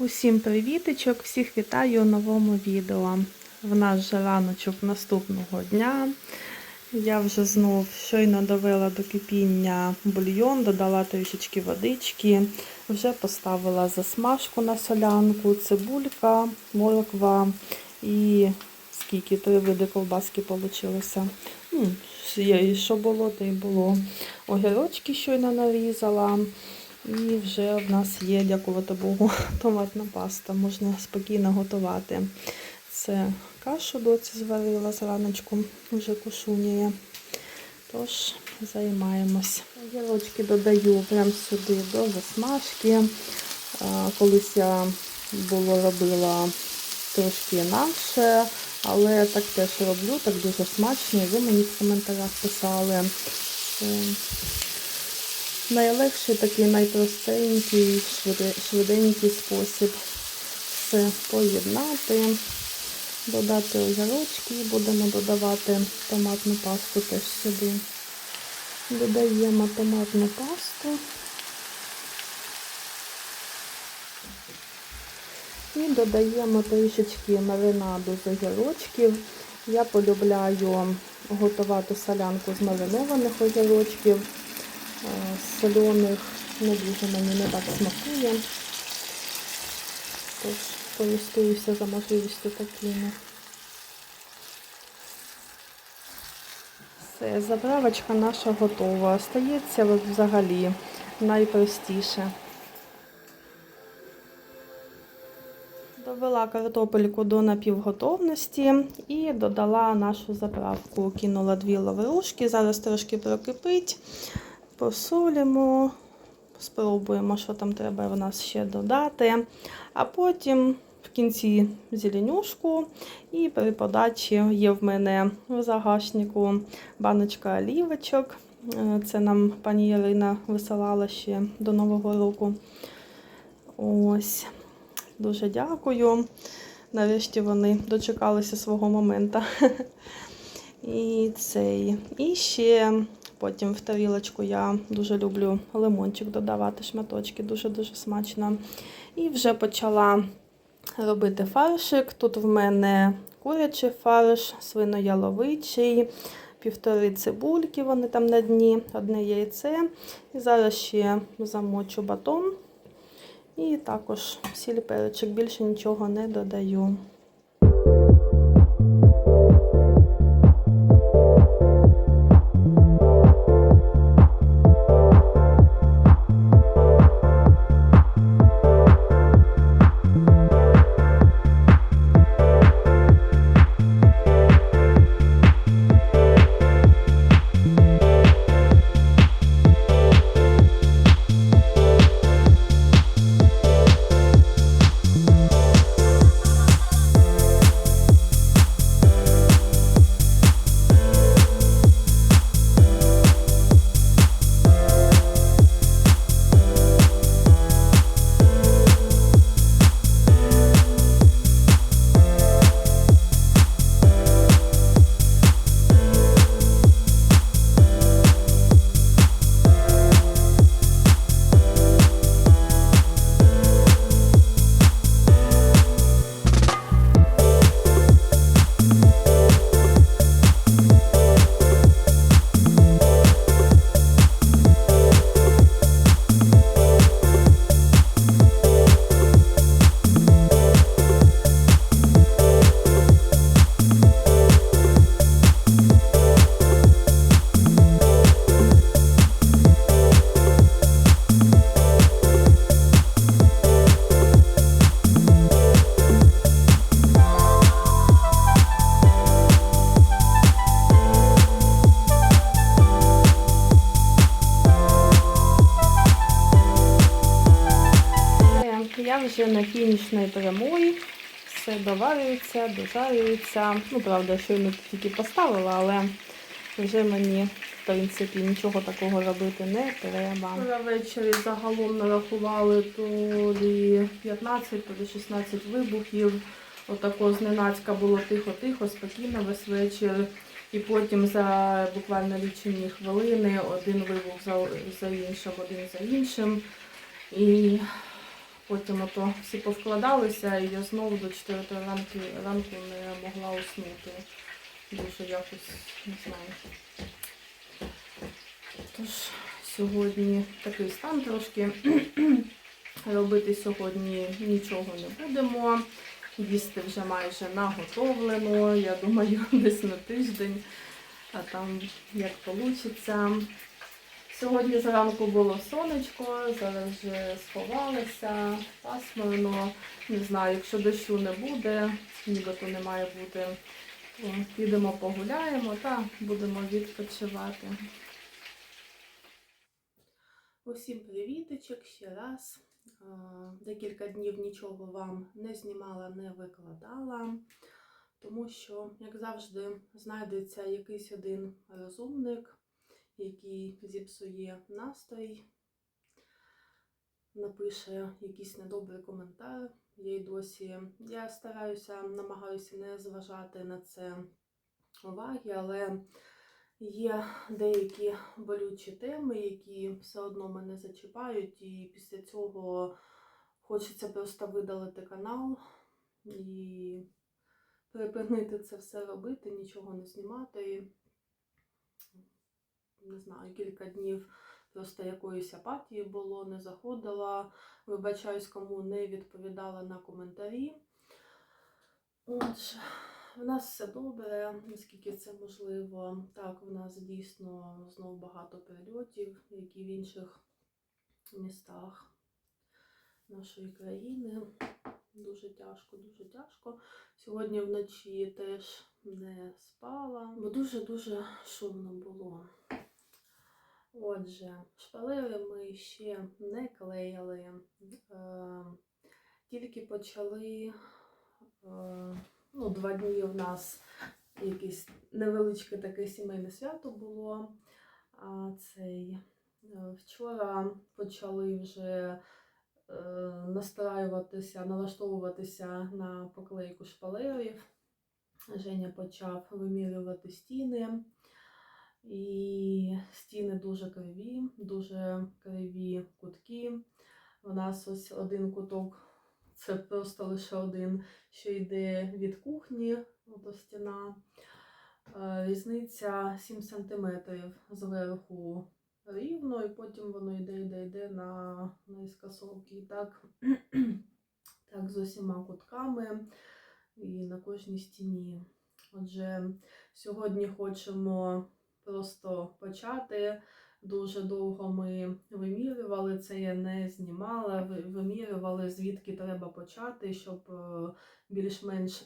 Усім привітичок! Всіх вітаю у новому відео. В нас вже раночок наступного дня. Я вже знов щойно довела до кипіння бульйон, додала трішечки водички, вже поставила засмажку на солянку, цибулька, морква і скільки три види ковбаски вийшло. Ну, що було, то й було. Огірочки щойно нарізала. І вже в нас є, дякувати Богу, томатна паста. Можна спокійно готувати. Це кашу доці зварила зраночку, вже кушуняє. Тож, займаємось. Огірочки додаю прямо сюди до засмажки. Колись я було робила трошки інакше, але так теж роблю, так дуже смачно. Ви мені в коментарях писали. Найлегший такий найпростенький, швиденький спосіб все поєднати, додати огірочки і будемо додавати томатну пасту теж сюди. Додаємо томатну пасту. І додаємо трішечки маринаду з огірочків. Я полюбляю готувати солянку з маринованих огірочків. Соляних не дуже мені не так смакує. Тож користуюся за можливістю такими. Все, заправочка наша готова. Остається взагалі найпростіше. Довела картопельку до напівготовності і додала нашу заправку. Кинула дві лаврушки, зараз трошки прокипить, посолимо, спробуємо, що там треба в нас ще додати. А потім в кінці зеленюшку і при подачі є в мене в загашнику баночка олівочок. Е, Це нам пані Ярина висилала ще до Нового року. Ось. Дуже дякую. Нарешті вони дочекалися свого моменту. І цей. І ще потім в тарілочку я дуже люблю лимончик додавати, шматочки, дуже-дуже смачно. І вже почала робити фаршик. Тут в мене курячий фарш, свинояловичий, півтори цибульки, вони там на дні, одне яйце. І зараз ще замочу батон. І також сіль перчик, більше нічого не додаю. Вже на фінішній прямой. Все доварюється, дожарюється. Ну, правда, щойно тільки поставила, але вже мені, в принципі, нічого такого робити не треба. Вчора ввечері загалом нарахували то лі 15, то лі 16 вибухів. Отако зненацька було тихо-тихо, спокійно весь вечір. І потім за буквально лічені хвилини один вибух за, за іншим, один за іншим. І потім ото всі повкладалися, і я знову до 4 ранку, ранку не могла уснути. Дуже якось не знаю. Тож сьогодні такий стан трошки. Робити сьогодні нічого не будемо. Їсти вже майже наготовлено. Я думаю, десь на тиждень, а там як вийде. Сьогодні зранку було сонечко, зараз вже сховалося, пасмурно. Не знаю, якщо дощу не буде, нібито не має бути, підемо погуляємо та будемо відпочивати. Усім привіточок ще раз. Декілька днів нічого вам не знімала, не викладала, тому що, як завжди, знайдеться якийсь один розумник, який зіпсує настрій, напише якийсь недобрий коментар. Я й досі я стараюся, намагаюся не зважати на це уваги, але Є деякі болючі теми, які все одно мене зачіпають, і після цього хочеться просто видалити канал і припинити це все робити, нічого не знімати. Не знаю, кілька днів просто якоїсь апатії було, не заходила. Вибачаюсь, кому не відповідала на коментарі. Отже. В нас все добре, наскільки це можливо. Так, в нас дійсно знов багато перельотів, як і в інших містах нашої країни. Дуже тяжко, дуже тяжко. Сьогодні вночі теж не спала, бо дуже-дуже шумно було. Отже, шпалери ми ще не клеїли, е, тільки почали. Е, ну, два дні у нас якесь невеличке таке сімейне свято було. Цей е, вчора почали вже е, настраюватися, налаштовуватися на поклейку шпалерів. Женя почав вимірювати стіни. І стіни дуже криві, дуже криві кутки. У нас ось один куток це просто лише один, що йде від кухні до стіна. Е, різниця 7 см зверху рівно, і потім воно йде, йде, йде на наискосовки. І так, так з усіма кутками і на кожній стіні. Отже, сьогодні хочемо просто почати. Дуже довго ми вимірювали це, я не знімала, вимірювали, звідки треба почати, щоб е, більш-менш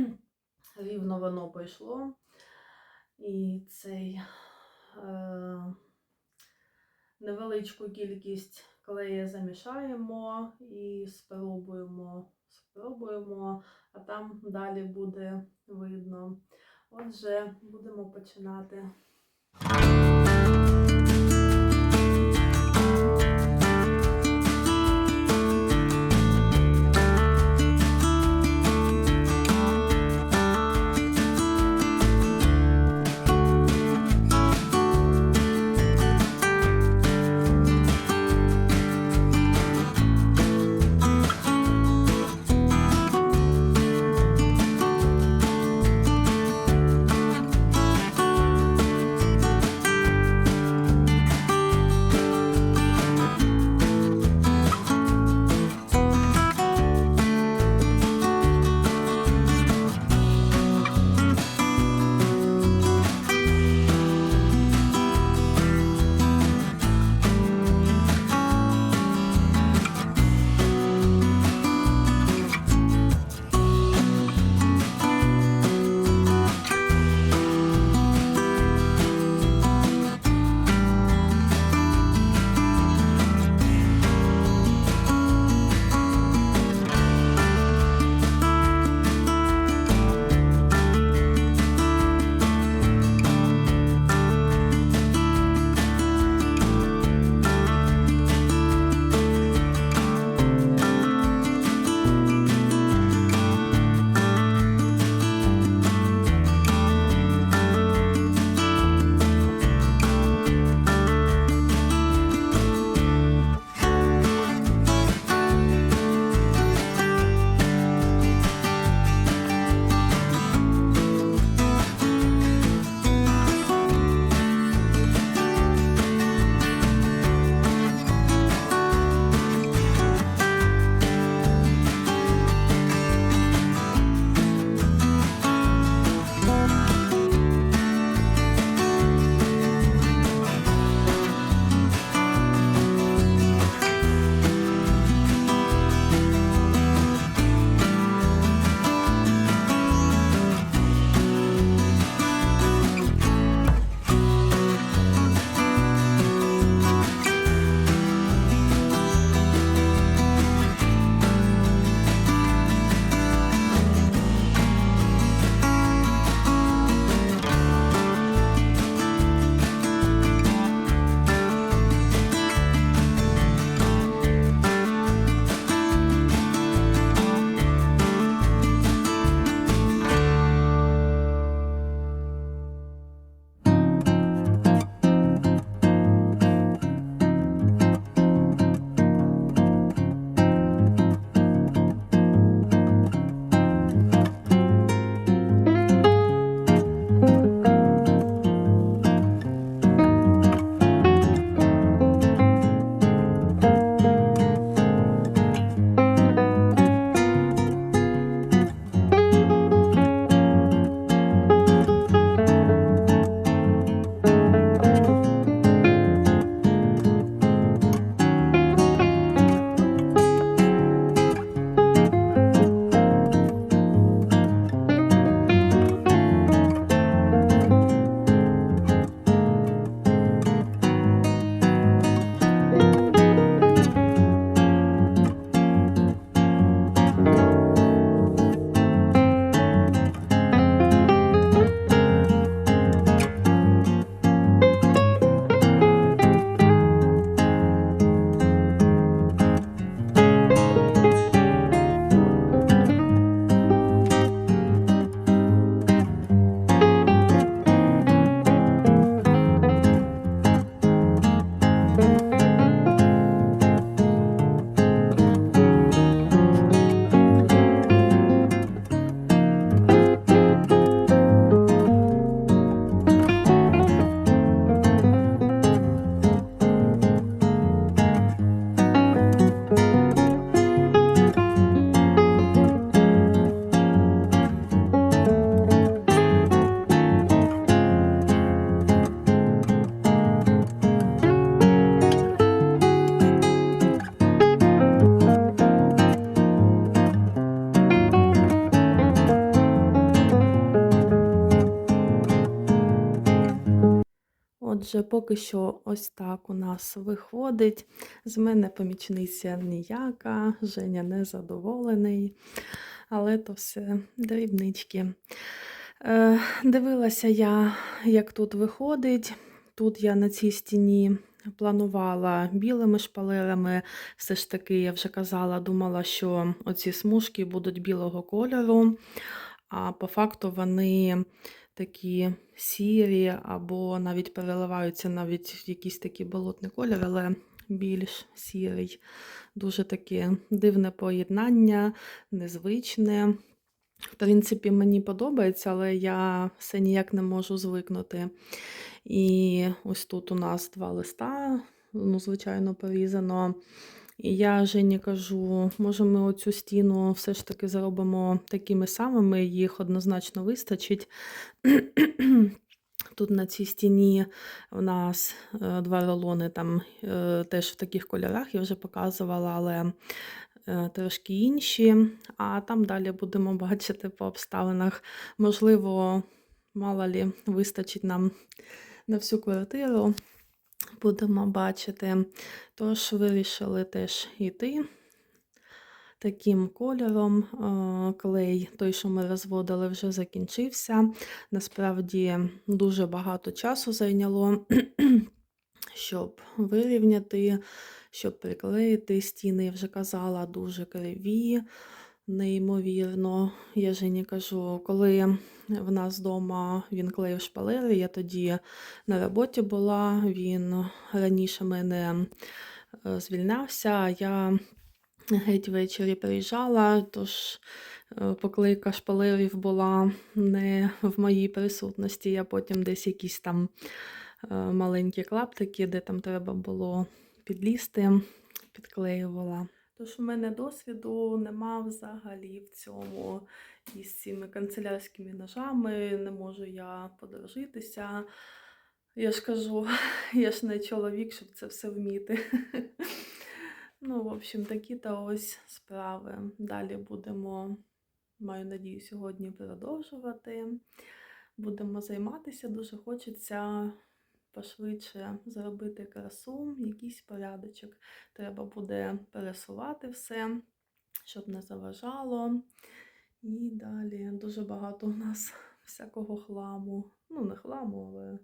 рівно воно пішло. І цей е, невеличку кількість клея замішаємо і спробуємо, спробуємо, а там далі буде видно. Отже, будемо починати. Отже, поки що ось так у нас виходить. З мене помічниця ніяка, Женя незадоволений, але то все дрібнички. Е, дивилася я, як тут виходить. Тут я на цій стіні планувала білими шпалерами. Все ж таки, я вже казала, думала, що оці смужки будуть білого кольору, а по факту вони такі сірі, або навіть переливаються навіть якийсь такий болотний колір, але більш сірий. Дуже таке дивне поєднання, незвичне. В принципі, мені подобається, але я все ніяк не можу звикнути. І ось тут у нас два листа, ну, звичайно, порізано. І я Жені кажу, може, ми оцю стіну все ж таки зробимо такими самими, їх однозначно вистачить. Тут на цій стіні у нас е, два рулони там е, теж в таких кольорах, я вже показувала, але е, трошки інші. А там далі будемо бачити по обставинах. Можливо, мало лі, вистачить нам на всю квартиру. Будемо бачити. Тож вирішили теж йти таким кольором. Клей, той, що ми розводили, вже закінчився. Насправді дуже багато часу зайняло, щоб вирівняти, щоб приклеїти стіни, я вже казала, дуже криві. Неймовірно, я Жені кажу, коли в нас вдома він клеїв шпалери, я тоді на роботі була, він раніше мене е, звільнявся, я геть ввечері приїжджала, тож е, поклейка шпалерів була не в моїй присутності, я потім десь якісь там е, маленькі клаптики, де там треба було підлізти, підклеювала. Тож у мене досвіду нема взагалі в цьому із цими канцелярськими ножами, не можу я подружитися. Я ж кажу, я ж не чоловік, щоб це все вміти. Ну, в общем, такі та ось справи. Далі будемо, маю надію, сьогодні продовжувати. Будемо займатися, дуже хочеться пошвидше зробити красу, якийсь порядочок. Треба буде пересувати все, щоб не заважало. І далі дуже багато у нас всякого хламу. Ну, не хламу, але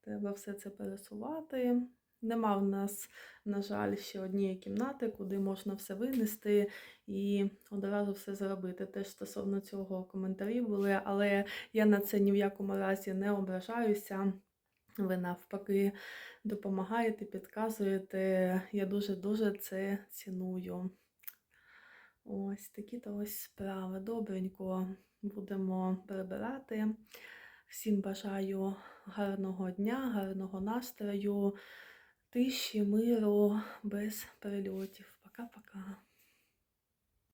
треба все це пересувати. Нема в нас, на жаль, ще однієї кімнати, куди можна все винести і одразу все зробити. Теж стосовно цього коментарі були, але я на це ні в якому разі не ображаюся. Ви навпаки допомагаєте, підказуєте. Я дуже-дуже це ціную. Ось такі то ось справи. Добренько будемо прибирати. Всім бажаю гарного дня, гарного настрою, тиші, миру, без перельотів. Пока-пока.